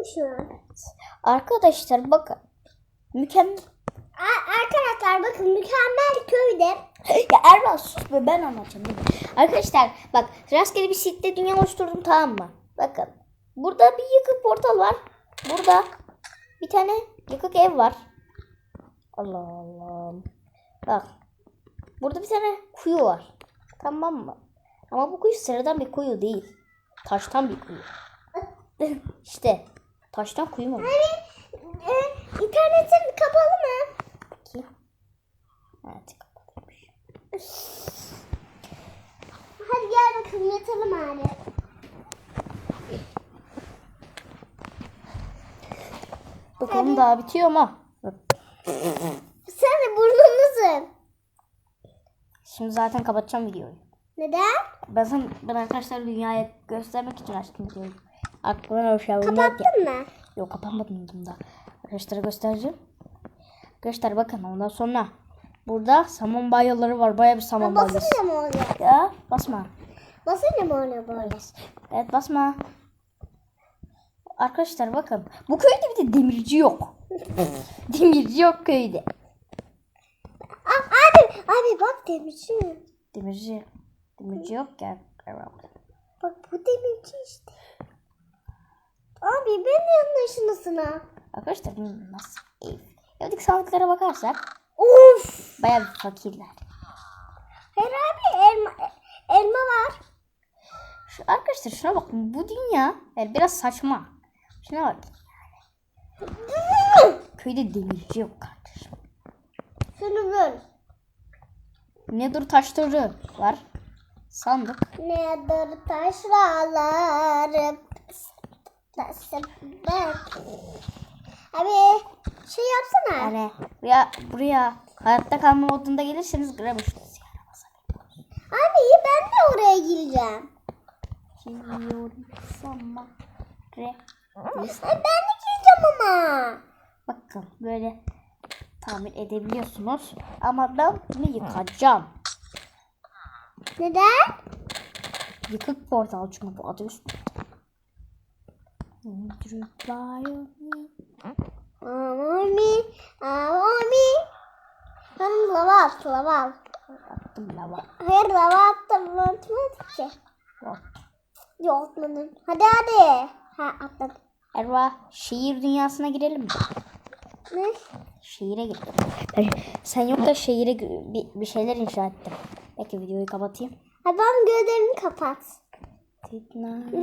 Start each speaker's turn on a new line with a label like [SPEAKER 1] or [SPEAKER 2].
[SPEAKER 1] musun?
[SPEAKER 2] Arkadaşlar bakın. Mükemmel.
[SPEAKER 1] Arkadaşlar bakın mükemmel köyde.
[SPEAKER 2] Ya Erman sus be ben anlatacağım. Arkadaşlar bak rastgele bir site dünya oluşturdum tamam mı? Bakın. Burada bir yıkık portal var. Burada bir tane yıkık ev var. Allah Allah. Bak. Burada bir tane kuyu var. Tamam mı? Ama bu kuyu sıradan bir kuyu değil. Taştan bir kuyu. işte. Taştan kuyu mu?
[SPEAKER 1] E, internetin kapalı mı?
[SPEAKER 2] Bakayım. Evet kapalıymış.
[SPEAKER 1] Hadi gel bakalım yatalım hadi.
[SPEAKER 2] Bakalım daha bitiyor mu?
[SPEAKER 1] Sen de burnumuzun.
[SPEAKER 2] Şimdi zaten kapatacağım videoyu.
[SPEAKER 1] Neden?
[SPEAKER 2] Ben, sen, ben arkadaşlar dünyaya göstermek için açtım videoyu. Aklıma o şey yok.
[SPEAKER 1] Kapattın mı?
[SPEAKER 2] Yok kapatmadım bunda. Arkadaşlara göstereceğim. Arkadaşlar bakın ondan sonra burada saman balyaları var. Baya bir saman balyası.
[SPEAKER 1] Basınca mı oluyor?
[SPEAKER 2] Ya basma.
[SPEAKER 1] Basınca mı oluyor böyle?
[SPEAKER 2] Evet basma. Arkadaşlar bakın. Bu köyde bir de demirci yok. demirci yok köyde.
[SPEAKER 1] Aa, abi, abi bak demirci.
[SPEAKER 2] Demirci. Demirci yok ya.
[SPEAKER 1] Bak bu demirci işte. Ha.
[SPEAKER 2] Arkadaşlar bu nasıl ev? Evdeki sandıklara bakarsak
[SPEAKER 1] Of.
[SPEAKER 2] baya bir fakirler.
[SPEAKER 1] Hayır abi elma, elma var.
[SPEAKER 2] Şu, arkadaşlar şuna bakın. Bu dünya yani biraz saçma. Şuna bak. Köyde demirci yok kardeşim.
[SPEAKER 1] Şunu ver.
[SPEAKER 2] Nedir taşları var. Sandık.
[SPEAKER 1] Nedir taşralarım? Nasıl ben? Abi şey yapsana.
[SPEAKER 2] Yani buraya, buraya hayatta kalma modunda gelirseniz yani.
[SPEAKER 1] Abi ben de oraya gireceğim.
[SPEAKER 2] Geliyorum sana. Re.
[SPEAKER 1] Ben de gireceğim ama.
[SPEAKER 2] Bakın böyle tahmin edebiliyorsunuz. Ama ben bunu yıkacağım.
[SPEAKER 1] Neden?
[SPEAKER 2] Yıkık portal çünkü bu adı üstü.
[SPEAKER 1] Amami, amami. Ben lava at, lava at.
[SPEAKER 2] Attım lava.
[SPEAKER 1] Hayır lava attım, unutmadık ki.
[SPEAKER 2] Yok.
[SPEAKER 1] Yok atmadın. Hadi hadi. Ha atladım.
[SPEAKER 2] Erva şehir dünyasına girelim mi?
[SPEAKER 1] Ne?
[SPEAKER 2] Şehire girelim. Ben- sen yok da şehire bir, bir şeyler inşa ettim. Belki videoyu kapatayım.
[SPEAKER 1] Hadi ben gözlerimi kapat.
[SPEAKER 2] Tıkla.